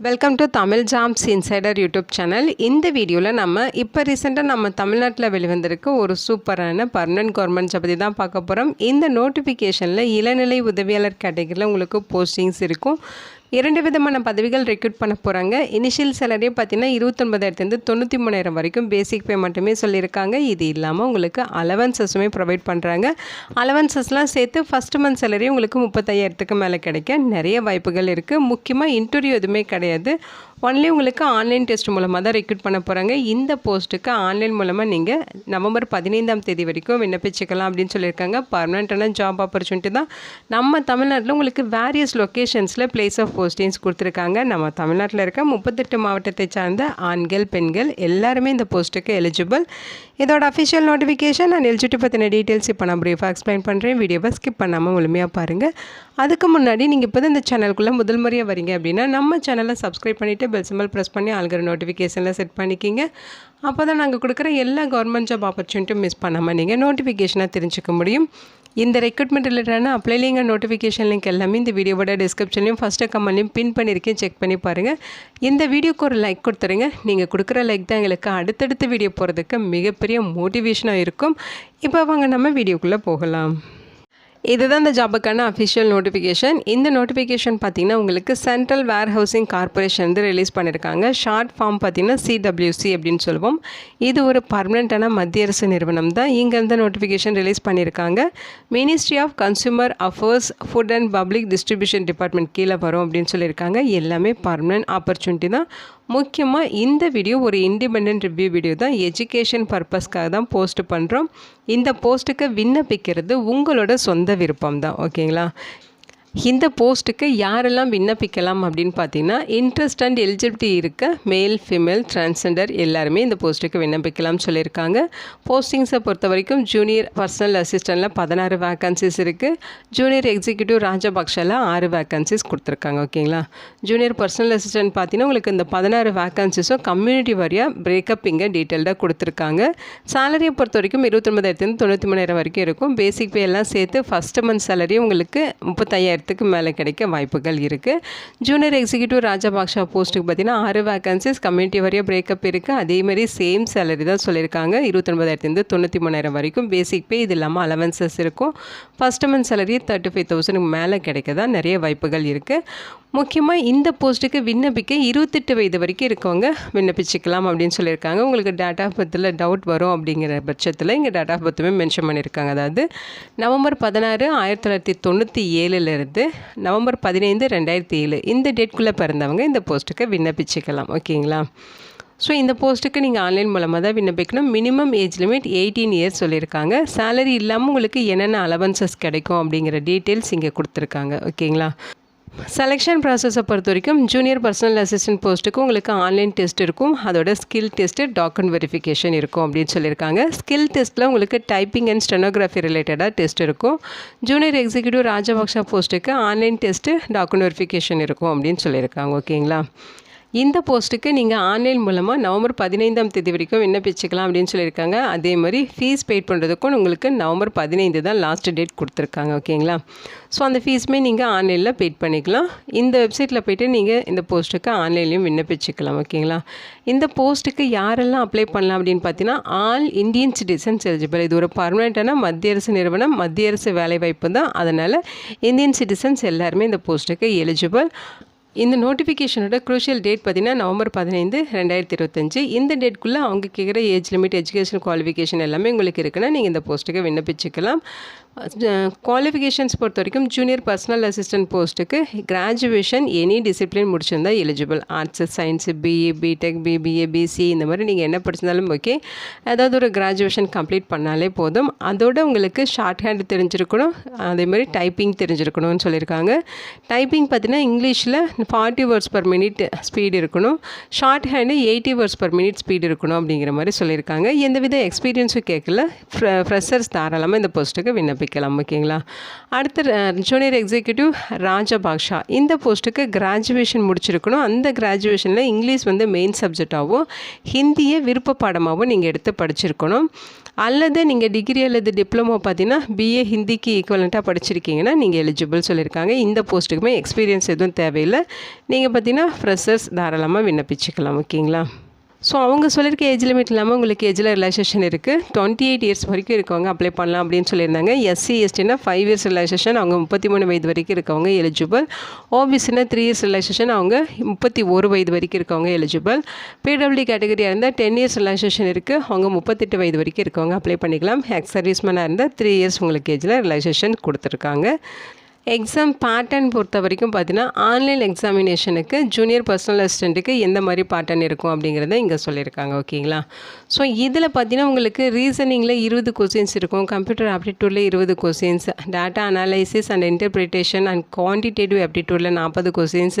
Welcome to Tamil jams insider YouTube channel இந்த வீடியோவில் நம்ம இப்போ ரீசெண்டாக நம்ம தமிழ்நாட்டில் வெளிவந்திருக்க ஒரு சூப்பரான பர்மனன்ட் கவர்மெண்ட் ஜாப் பற்றி தான் பார்க்க போகிறோம் இந்த நோட்டிஃபிகேஷனில் இளநிலை உதவியாளர் கேட்டகரியில் உங்களுக்கு போஸ்டிங்ஸ் இருக்கும். இரண்டு விதமான பதவிகள் ரெக்ரூட் பண்ண போகிறாங்க இனிஷியல் சேலரியே பார்த்தீங்கன்னா இருபத்தொன்பதாயிரத்துலேருந்து தொண்ணூற்றி மூணாயிரம் வரைக்கும் பேசிக் பே மட்டுமே சொல்லியிருக்காங்க. இது இல்லாமல் உங்களுக்கு அலவன்சஸுமே ப்ரொவைட் பண்ணுறாங்க அலவன்சஸ்லாம் சேர்த்து ஃபஸ்ட் மந்த் சேலரி உங்களுக்கு முப்பத்தையாயிரத்துக்கு மேலே கிடைக்க நிறைய வாய்ப்புகள் இருக்குது முக்கியமாக இன்டர்வியூ எதுவுமே கிடையாது. ஒன்லி உங்களுக்கு ஆன்லைன் டெஸ்ட் மூலமாக தான் ரெக்ரூட் பண்ண போகிறாங்க இந்த போஸ்ட்டுக்கு ஆன்லைன் மூலமாக நீங்கள் நவம்பர் பதினைந்தாம் தேதி வரைக்கும் விண்ணப்பிச்சுக்கலாம் அப்படின்னு சொல்லியிருக்காங்க. பர்மனெண்ட்டான ஜாப் ஆப்பர்ச்சுனிட்டி தான். நம்ம தமிழ்நாட்டில் உங்களுக்கு வேரியஸ் லொக்கேஷன்ஸில் பிளேஸ் ஆஃப் போஸ்டிங்ஸ் கொடுத்துருக்காங்க. நம்ம தமிழ்நாட்டில் இருக்க முப்பத்தெட்டு மாவட்டத்தை சார்ந்த ஆண்கள் பெண்கள் எல்லாருமே இந்த போஸ்ட்டுக்கு எலிஜிபிள் இதோட அஃபிஷியல் நோட்டிஃபிகேஷன் நான் எலிஜிட்டி பற்றின டீட்டெயில்ஸ் இப்போ நான் ப்ரீஃபாக எக்ஸ்பிளைன் பண்ணுறேன் வீடியோவை ஸ்கிப் பண்ணாமல் முழுமையாக பாருங்கள் அதுக்கு முன்னாடி நீங்கள் இப்போ இந்த சேனலுக்குள்ளே முதல் முறையாக வரீங்க அப்படின்னா நம்ம சேனலை சப்ஸ்கிரைப் பண்ணிவிட்டு பெல் சிம்பிள் ப்ரெஸ் பண்ணி ஆளுகிற நோட்டிஃபிகேஷனில் செட் பண்ணிக்கிங்க. அப்போ தான் நாங்கள் கொடுக்குற எல்லா கவர்மெண்ட் ஜாப் ஆப்பர்ச்சுனிட்டியும் மிஸ் பண்ணாமல் நீங்கள் நோட்டிஃபிகேஷனாக தெரிஞ்சுக்க முடியும். இந்த ரெக்ரூட்மெண்ட் ரிலேட்டடான அப்ளை லிங்க் நோட்டிஃபிகேஷன் லிங்க் எல்லாமே இந்த வீடியோவோட டிஸ்கிரிப்ஷன்லையும் ஃபஸ்ட்டு கமெண்ட்லையும் பின் பண்ணியிருக்கேன் செக் பண்ணி பாருங்கள் இந்த வீடியோக்கு ஒரு லைக் கொடுத்துருங்க. நீங்கள் கொடுக்குற லைக் தான் எங்களுக்கு அடுத்தடுத்த வீடியோ போகிறதுக்கு மிகப்பெரிய மோட்டிவேஷனாக இருக்கும். இப்போ வாங்க நம்ம வீடியோக்குள்ளே போகலாம். இதுதான் இந்த ஜாபுக்கான அஃபிஷியல் நோட்டிஃபிகேஷன் இந்த நோட்டிஃபிகேஷன் பார்த்தீங்கன்னா உங்களுக்கு சென்ட்ரல் வேர் ஹவுசிங் கார்பரேஷன் வந்து ரிலீஸ் பண்ணியிருக்காங்க ஷார்ட் ஃபார்ம் பார்த்தீங்கன்னா சிடபிள்யூசி அப்படின்னு சொல்லுவோம். இது ஒரு பர்மனெண்ட்டான மத்திய அரசு நிறுவனம் தான். இங்கேருந்து நோட்டிஃபிகேஷன் ரிலீஸ் பண்ணியிருக்காங்க ministry of consumer affairs food and public distribution department கீழே வரும் அப்படின்னு சொல்லியிருக்காங்க. எல்லாமே பர்மனெண்ட் ஆப்பர்ச்சுனிட்டி தான். முக்கியமாக இந்த வீடியோ ஒரு இண்டிபெண்ட் ரிவ்யூ வீடியோ தான். எஜுகேஷன் பர்பஸ்க்காக தான் போஸ்ட் பண்ணுறோம் இந்த போஸ்ட்டுக்கு விண்ணப்பிக்கிறது உங்களோட சொந்த விருப்பம் தான். ஓகேங்களா இந்த போஸ்ட்டுக்கு யாரெல்லாம் விண்ணப்பிக்கலாம் அப்படின்னு பார்த்தீங்கன்னா இன்ட்ரெஸ்ட் அண்ட் எலிஜிபிலிட்டி இருக்க மேல் ஃபீமேல் டிரான்ஸெண்டர் எல்லாருமே இந்த போஸ்ட்டுக்கு விண்ணப்பிக்கலாம்னு சொல்லியிருக்காங்க. போஸ்டிங்ஸை பொறுத்த வரைக்கும் ஜூனியர் பர்சனல் அசிஸ்டண்ட்டில் பதினாறு வேக்கன்சிஸ் இருக்குது ஜூனியர் எக்ஸிக்யூட்டிவ் ராஜபக்ஷாவில் ஆறு வேக்கன்சிஸ் கொடுத்துருக்காங்க ஓகேங்களா ஜூனியர் பர்சனல் அசிஸ்டன்ட் பார்த்தீங்கன்னா உங்களுக்கு இந்த பதினாறு வேக்கன்சிஸும் கம்யூனிட்டி வாரியாக பிரேக்கப் இங்கே டீட்டெயில்டாக கொடுத்துருக்காங்க. சேலரியை பொறுத்த வரைக்கும் இருபத்தொன்பதாயிரத்துலேருந்து தொண்ணூற்றி மூணாயிரம் வரைக்கும் இருக்கும். பேசிக் பே எல்லாம் சேர்த்து ஃபஸ்ட்டு மந்த் சேலரி உங்களுக்கு முப்பத்தையாயிரத்துக்கு மேலே கிடைக்க வாய்ப்புகள் இருக்குது ஜூனியர் எக்ஸிக்யூட்டிவ் ராஜபாக்ஷா போஸ்ட்டுக்கு பார்த்தீங்கன்னா ஆறு வேகன்சிஸ் கம்யூனிட்டி வரையும் பிரேக்கப் இருக்குது அதேமாதிரி சேம் சேலரி தான் சொல்லியிருக்காங்க. இருபத்தொன்பதாயிரத்துலேருந்து தொண்ணூற்றி மூணாயிரம் வரைக்கும் பேசிக் பே இது இல்லாமல் அலவன்சஸ் இருக்கும். First month salary thirty five தௌசண்ட்க்கு மேலே கிடைக்க தான் நிறைய வாய்ப்புகள் இருக்குது முக்கியமாக இந்த போஸ்ட்டுக்கு விண்ணப்பிக்க இருபத்தெட்டு வயது வரைக்கும் இருக்கவங்க விண்ணப்பிச்சுக்கலாம் அப்படின்னு சொல்லியிருக்காங்க. உங்களுக்கு டேட் ஆஃப் பர்த்தில் டவுட் வரும் அப்படிங்கிற பட்சத்தில் இங்கே டேட் ஆஃப் பர்த்துமே மென்ஷன் பண்ணியிருக்காங்க. அதாவது நவம்பர் பதினாறு ஆயிரத்தி தொள்ளாயிரத்தி தொண்ணூற்றி ஏழுலேருந்து நவம்பர் பதினைந்து ரெண்டாயிரத்தி ஏழு. இந்த டேட்குள்ளே பிறந்தவங்க இந்த போஸ்ட்டுக்கு விண்ணப்பிச்சுக்கலாம். ஓகேங்களா? ஸோ இந்த போஸ்ட்டுக்கு நீங்கள் ஆன்லைன் மூலமாக தான் விண்ணப்பிக்கணும். Minimum age limit eighteen years சொல்லியிருக்காங்க. சேலரி இல்லாமல் உங்களுக்கு என்னென்ன அலவன்சஸ் கிடைக்கும் அப்படிங்கிற டீட்டெயில்ஸ் இங்கே கொடுத்துருக்காங்க. ஓகேங்களா? செலெக்ஷன் ப்ராசஸை பொறுத்த வரைக்கும் ஜூனியர் பர்சனல் அசிஸ்டன்ட் போஸ்ட்டுக்கு உங்களுக்கு ஆன்லைன் டெஸ்ட் இருக்கும். அதோட ஸ்கில் டெஸ்ட்டு டாக்குமெண்ட் வெரிஃபிகேஷன் இருக்கும் அப்படின்னு சொல்லியிருக்காங்க. ஸ்கில் டெஸ்ட்டில் உங்களுக்கு டைப்பிங் அண்ட் ஸ்டெனோகிராஃபி ரிலேட்டடாக டெஸ்ட் இருக்கும். ஜூனியர் எக்ஸிக்யூட்டிவ் ராஜபக்ஷா போஸ்ட்டுக்கு ஆன்லைன் டெஸ்ட்டு டாக்குமெண்ட் வெரிஃபிகேஷன் இருக்கும் அப்படின்னு சொல்லியிருக்காங்க. ஓகேங்களா இந்த போஸ்ட்டுக்கு நீங்கள் ஆன்லைன் மூலமாக நவம்பர் பதினைந்தாம் தேதி வரைக்கும் விண்ணப்பிச்சுக்கலாம் அப்படின்னு சொல்லியிருக்காங்க. அதே மாதிரி ஃபீஸ் பெய்ட் பண்ணுறதுக்கும் உங்களுக்கு நவம்பர் பதினைந்து தான் லாஸ்ட் டேட் கொடுத்துருக்காங்க. ஓகேங்களா? ஸோ அந்த ஃபீஸுமே நீங்கள் ஆன்லைனில் பெய்ட் பண்ணிக்கலாம். இந்த வெப்சைட்டில் போய்ட்டு நீங்கள் இந்த போஸ்ட்டுக்கு ஆன்லைன்லேயும் விண்ணப்பிச்சுக்கலாம். ஓகேங்களா? இந்த போஸ்ட்டுக்கு யாரெல்லாம் அப்ளை பண்ணலாம் அப்படின்னு பார்த்தீங்கன்னா ஆல் இந்தியன் சிட்டிசன்ஸ் எலிஜிபிள் இது ஒரு பர்மனெண்ட்டான மத்திய அரசு நிறுவனம் மத்திய அரசு வேலைவாய்ப்பு தான். அதனால் இந்தியன் சிட்டிசன்ஸ் எல்லாருமே இந்த போஸ்ட்டுக்கு எலிஜிபிள் இந்த நோட்டிஃபிகேஷனோட குரூஷியல் டேட் பார்த்தீங்கன்னா நவம்பர் பதினைந்து ரெண்டாயிரத்தி இருபத்தஞ்சு. இந்த டேட்குள்ளே அவங்க கேட்குற ஏஜ் லிமிட் எஜுகேஷன் குவாலிஃபிகேஷன் எல்லாமே உங்களுக்கு இருக்குன்னா நீங்கள் இந்த போஸ்ட்டுக்கு விண்ணப்பிச்சுக்கலாம். குவாலிஃபிகேஷன்ஸ் பொறுத்த வரைக்கும் ஜூனியர் பர்சனல் அசிஸ்டன்ட் போஸ்ட்டுக்கு கிராஜுவேஷன் எனி டிசிப்ளின் முடிச்சிருந்தா eligible arts science BE BTech BBA BC இந்த மாதிரி நீங்கள் என்ன படிச்சிருந்தாலும் ஓகே ஏதாவது ஒரு கிராஜுவேஷன் கம்ப்ளீட் பண்ணாலே போதும். அதோட உங்களுக்கு ஷார்ட் ஹேண்ட் தெரிஞ்சிருக்கணும். அதே மாதிரி டைப்பிங் தெரிஞ்சிருக்கணும்னு சொல்லியிருக்காங்க. டைப்பிங் பார்த்தீங்கன்னா இங்கிலீஷில் forty words per minute speed இருக்கணும். Shorthand eighty words per minute speed இருக்கணும் அப்படிங்கிற மாதிரி சொல்லியிருக்காங்க. எந்தவித எக்ஸ்பீரியன்ஸும் கேட்கல. ஃப்ரெஷர்ஸ் தாராளமாக இந்த போஸ்ட்டுக்கு விண்ணப்பிக்கலாம் ஓகேங்களா அடுத்த ஜூனியர் எக்ஸிக்யூட்டிவ் ராஜபாக்ஷா இந்த போஸ்ட்டுக்கு கிராஜுவேஷன் முடிச்சிருக்கணும். அந்த கிராஜுவேஷனில் இங்கிலீஷ் வந்து மெயின் சப்ஜெக்டாகவும் ஹிந்தியை விருப்ப பாடமாகவும் நீங்கள் எடுத்து படிச்சிருக்கணும். அல்லது நீங்கள் டிகிரி அல்லது டிப்ளமோ பார்த்தீங்கன்னா பிஏ ஹிந்திக்கு ஈக்குவலண்ட்டாக படிச்சிருக்கீங்கன்னா நீங்கள் எலிஜிபிள் சொல்லியிருக்காங்க. இந்த போஸ்ட்டுக்குமே எக்ஸ்பீரியன்ஸ் எதுவும் தேவையில்லை. நீங்கள் பார்த்தீங்கன்னா ஃப்ரெஷர்ஸ் தாராளமாக விண்ணப்பிச்சுக்கலாம் ஓகேங்களா ஸோ அவங்க சொல்லியிருக்க ஏஜ் லிமிட் இல்லாமல் உங்களுக்கு ஏஜில் ரிலாக்ஸேஷன் இருக்குது டுவெண்ட்டி எயிட் இயர்ஸ் வரைக்கும் இருக்கவங்க அப்ளை பண்ணலாம் அப்படின்னு சொல்லியிருந்தாங்க. எஸ்சி எஸ்டினா ஃபைவ் இயர்ஸ் ரிலாக்ஸேஷன் அவங்க முப்பத்தி மூணு வயது வரைக்கும் இருக்கவங்க எலிஜிபிள் ஓபிசினா த்ரீ இயர்ஸ் ரிலாக்ஸேஷன் அவங்க முப்பத்தி ஒரு வயது வரைக்கும் இருக்கவங்க எலிஜிபிள் பிடபிள்யூ கேட்டகரியாக இருந்தால் டென் இயர்ஸ் ரிலாக்ஸேஷன் இருக்குது அவங்க முப்பத்தெட்டு வயது வரைக்கும் இருக்கவங்க அப்ளை பண்ணிக்கலாம். எக்ஸ் சர்வீஸ்மேனாக இருந்தால் த்ரீ இயர்ஸ் உங்களுக்கு ஏஜில் ரிலாக்ஸேஷன் கொடுத்துருக்காங்க. எக்ஸாம் பேட்டர்ன் பொறுத்த வரைக்கும் பார்த்தீங்கன்னா ஆன்லைன் எக்ஸாமினேஷனுக்கு ஜூனியர் பர்சனல் அசிஸ்டண்ட்டுக்கு எந்த மாதிரி பேட்டர்ன் இருக்கும் அப்படிங்கிறத இங்கே சொல்லியிருக்காங்க ஓகேங்களா? ஸோ இதில் பார்த்தீங்கன்னா உங்களுக்கு ரீசனிங்கில் இருபது கொஸ்டின்ஸ் இருக்கும் கம்ப்யூட்டர் ஆப்டிடியூடில் இருபது questions data analysis and interpretation and quantitative ஆப்டிடியூடில் நாற்பது கொஸ்டின்ஸ்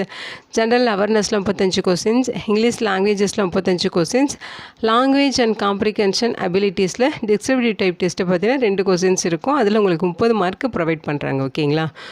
ஜென்ரல் அவேர்னஸில் முப்பத்தஞ்சு கொஸ்டின்ஸ் இங்கிலீஷ் லாங்குவேஜஸில் முப்பத்தஞ்சு கொஸ்டின்ஸ் லாங்குவேஜ் அண்ட் காம்ப்ரிகென்ஷன் அபிலிட்டிஸில் டிஸ்கிரிப்டிவ் டைப் டெஸ்ட்டு பார்த்தீங்கன்னா ரெண்டு கொஸ்டின்ஸ் இருக்கும். அதில் உங்களுக்கு முப்பது மார்க் ப்ரொவைட் பண்ணுறாங்க ஓகேங்களா?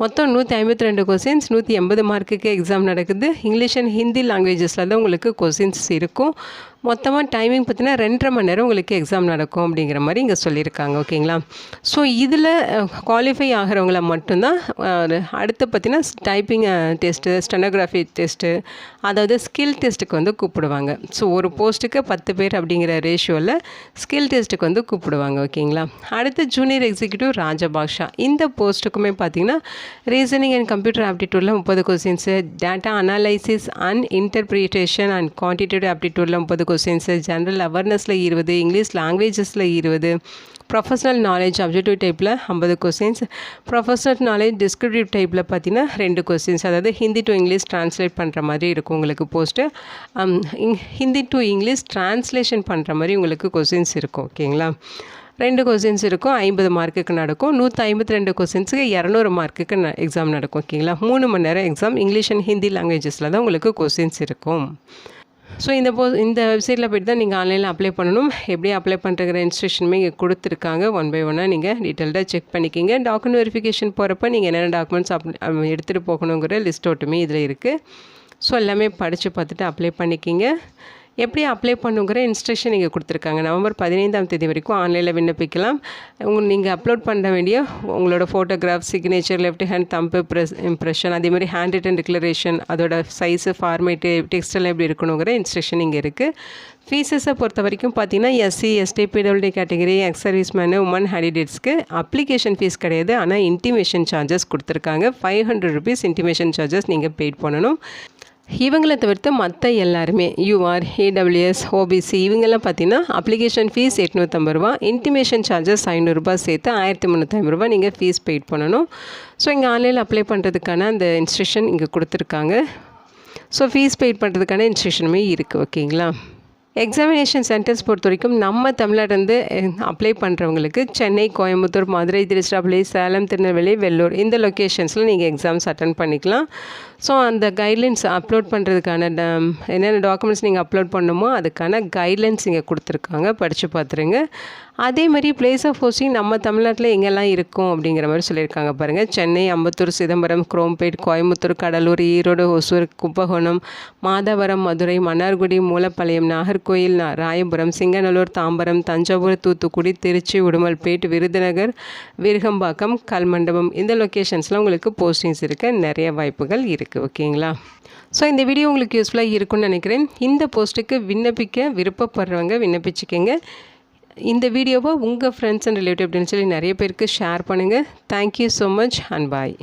மொத்தம் நூற்றி ஐம்பத்தி ரெண்டு கொஸ்டின்ஸ் நூற்றி எண்பது மார்க்குக்கு எக்ஸாம் நடக்குது. இங்கிலீஷ் அண்ட் ஹிந்தி லாங்குவேஜஸில் தான் உங்களுக்கு கொஸ்டின்ஸ் இருக்கும். மொத்தமாக டைமிங் பார்த்தீங்கன்னா ரெண்டரை மணி நேரம் உங்களுக்கு எக்ஸாம் நடக்கும் அப்படிங்கிற மாதிரி இங்கே சொல்லியிருக்காங்க ஓகேங்களா ஸோ இதில் குவாலிஃபை ஆகிறவங்கள மட்டும்தான் அடுத்து பார்த்தீங்கன்னா டைப்பிங் டெஸ்ட்டு ஸ்டெனோகிராஃபி டெஸ்ட்டு அதாவது ஸ்கில் டெஸ்ட்டுக்கு வந்து கூப்பிடுவாங்க. ஸோ ஒரு போஸ்ட்டுக்கு பத்து பேர் அப்படிங்கிற ரேஷியோவில் ஸ்கில் டெஸ்ட்டுக்கு வந்து கூப்பிடுவாங்க ஓகேங்களா அடுத்து ஜூனியர் எக்ஸிக்யூட்டிவ் ராஜபாக்ஷா. இந்த போஸ்ட்டுக்குமே பார்த்தீங்கன்னா ரீசனிங் அண்ட் கம்ப்யூட்டர் ஆப்டிடியூடில் முப்பது questions data analysis and interpretation and quantitative ஆப்டிடியூடில் முப்பது கொஸ்டின்ஸு ஜென்ரல் அவேர்னஸில் இருபது இங்கிலீஷ் லாங்குவேஜஸில் இருபது ப்ரொஃபஷனல் நாலேஜ் அப்ஜெக்டிவ் டைப்பில் ஐம்பது கொஸ்டின்ஸ் ப்ரொஃபஷனல் நாலேஜ் டிஸ்கிரிப்டிவ் டைப்பில் பார்த்தீங்கன்னா ரெண்டு கொஸ்டின்ஸ் அதாவது ஹிந்தி டு இங்கிலீஷ் ட்ரான்ஸ்லேட் பண்ணுற மாதிரி இருக்கும் உங்களுக்கு post Hindi to English translation பண்ணுற மாதிரி உங்களுக்கு கொஸ்டின்ஸ் இருக்கும் ஓகேங்களா ரெண்டு கொஸ்டின்ஸ் இருக்கும் ஐம்பது மார்க்குக்கு நடக்கும். நூற்றி ஐம்பத்தி ரெண்டு கொஸ்டின்ஸுக்கு இரநூறு மார்க்குக்கு எக்ஸாம் நடக்கும் ஓகேங்களா? மூணு மணி நேரம் எக்ஸாம் இங்கிலீஷ் அண்ட் ஹிந்தி லாங்குவேஜஸில் தான் உங்களுக்கு கொஸ்டின்ஸ் இருக்கும். ஸோ இந்த போ இந்த வெப்சைட்டில் போய்ட்டு தான் நீங்கள் ஆன்லைனில் அப்ளை பண்ணணும். எப்படி அப்ளை பண்ணுறங்கிற இன்ஸ்ட்ரக்ஷனுமே இங்கே கொடுத்துருக்காங்க. ஒன் பை ஒன்னாக நீங்கள் டீட்டெயில்டாக செக் பண்ணிக்கிங்க. டாக்குமெண்ட் வெரிஃபிகேஷன் போகிறப்ப நீங்கள் என்னென்ன டாக்குமெண்ட்ஸ் அப் எடுத்துகிட்டு போகணுங்கிற லிஸ்ட் ஒட்டுமே இதில் இருக்குது ஸோ எல்லாமே படித்து பார்த்துட்டு அப்ளை பண்ணிக்கிங்க. எப்படி அப்ளை பண்ணுங்கிற இன்ஸ்ட்ரக்ஷன் நீங்கள் கொடுத்துருக்காங்க. நவம்பர் பதினைந்தாம் தேதி வரைக்கும் ஆன்லைனில் விண்ணப்பிக்கலாம். உங்கள் நீங்கள் அப்லோட் பண்ண வேண்டிய உங்களோட photograph signature left hand thumb press impression அதே மாதிரி ஹேண்ட் ரிட்டன் டிக்ளரேஷன் அதோட சைஸு ஃபார்மேட்டு டெக்ஸ்டெல்லாம் எப்படி இருக்கணுங்கிற இன்ஸ்ட்ரக்ஷன் இங்கே இருக்குது ஃபீஸஸை பொறுத்த வரைக்கும் பார்த்தீங்கன்னா SC ST PWD category ex servicemen women ஹேண்டிடேட்ஸ்க்கு application fees கிடையாது. ஆனால் இன்டிமேஷன் சார்ஜஸ் கொடுத்துருக்காங்க. Five hundred rupees intimation charges நீங்கள் பெய்ட் பண்ணணும். இவங்களை தவிர்த்து மற்ற எல்லாருமே யூஆர் ஏடபிள்யூஎஸ் ஓபிசி இவங்கெல்லாம் பார்த்தீங்கன்னா அப்ளிகேஷன் ஃபீஸ் எட்நூற்றம்பது ரூபா இன்டிமேஷன் சார்ஜஸ் ஐநூறுரூபா சேர்த்து ஆயிரத்தி முந்நூற்றம்பது ரூபா நீங்கள் ஃபீஸ் பெய்ட் பண்ணணும். ஸோ இங்கே ஆன்லைனில் அப்ளை பண்ணுறதுக்கான அந்த இன்ஸ்ட்ரக்ஷன் இங்கே கொடுத்துருக்காங்க. ஸோ ஃபீஸ் பெய்ட் பண்ணுறதுக்கான இன்ஸ்ட்ரக்ஷனுமே இருக்குது ஓகேங்களா எக்ஸாமினேஷன் சென்டர்ஸ் பொறுத்த வரைக்கும் நம்ம தமிழ்நாடு அப்ளை பண்ணுறவங்களுக்கு சென்னை கோயம்புத்தூர் மதுரை திருச்சிராப்பள்ளி சேலம் திருநெல்வேலி வெள்ளூர் இந்த லொக்கேஷன்ஸில் நீங்கள் எக்ஸாம்ஸ் அட்டன் பண்ணிக்கலாம். ஸோ அந்த கைட்லைன்ஸ் அப்லோட் பண்ணுறதுக்கான என்னென்ன டாக்குமெண்ட்ஸ் நீங்கள் அப்லோட் பண்ணுமோ அதுக்கான கைட்லைன்ஸ் இங்கே கொடுத்துருக்காங்க. படித்து பார்த்துருங்க. அதே மாதிரி பிளேஸ் ஆஃப் போஸ்டிங் நம்ம தமிழ்நாட்டில் எங்கெல்லாம் இருக்கும் அப்படிங்கிற மாதிரி சொல்லியிருக்காங்க பாருங்கள் சென்னை அம்பத்தூர் சிதம்பரம் குரோம்பேட் கோயம்புத்தூர் கடலூர் ஈரோடு ஒசூர் கும்பகோணம் மாதவரம் மதுரை மன்னார்குடி மூலப்பாளையம் நாகர்கோயில் ராயபுரம் சிங்கநல்லூர் தாம்பரம் தஞ்சாவூர் தூத்துக்குடி திருச்சி உடுமல்பேட் விருதுநகர் விருகம்பாக்கம் கல்மண்டபம் இந்த லொக்கேஷன்ஸில் உங்களுக்கு போஸ்டிங்ஸ் இருக்க நிறைய வாய்ப்புகள் இருக்குது ஓகேங்களா? ஸோ இந்த வீடியோ உங்களுக்கு யூஸ்ஃபுல்லாக இருக்கும்னு நினைக்கிறேன். இந்த போஸ்ட்டுக்கு விண்ணப்பிக்க விருப்பப்படுறவங்க விண்ணப்பிச்சுக்கோங்க. இந்த வீடியோவை உங்கள் ஃப்ரெண்ட்ஸ் அண்ட் ரிலேட்டிவ் அப்படின்னு சொல்லி நிறைய பேருக்கு ஷேர் பண்ணுங்கள் thank you so much and bye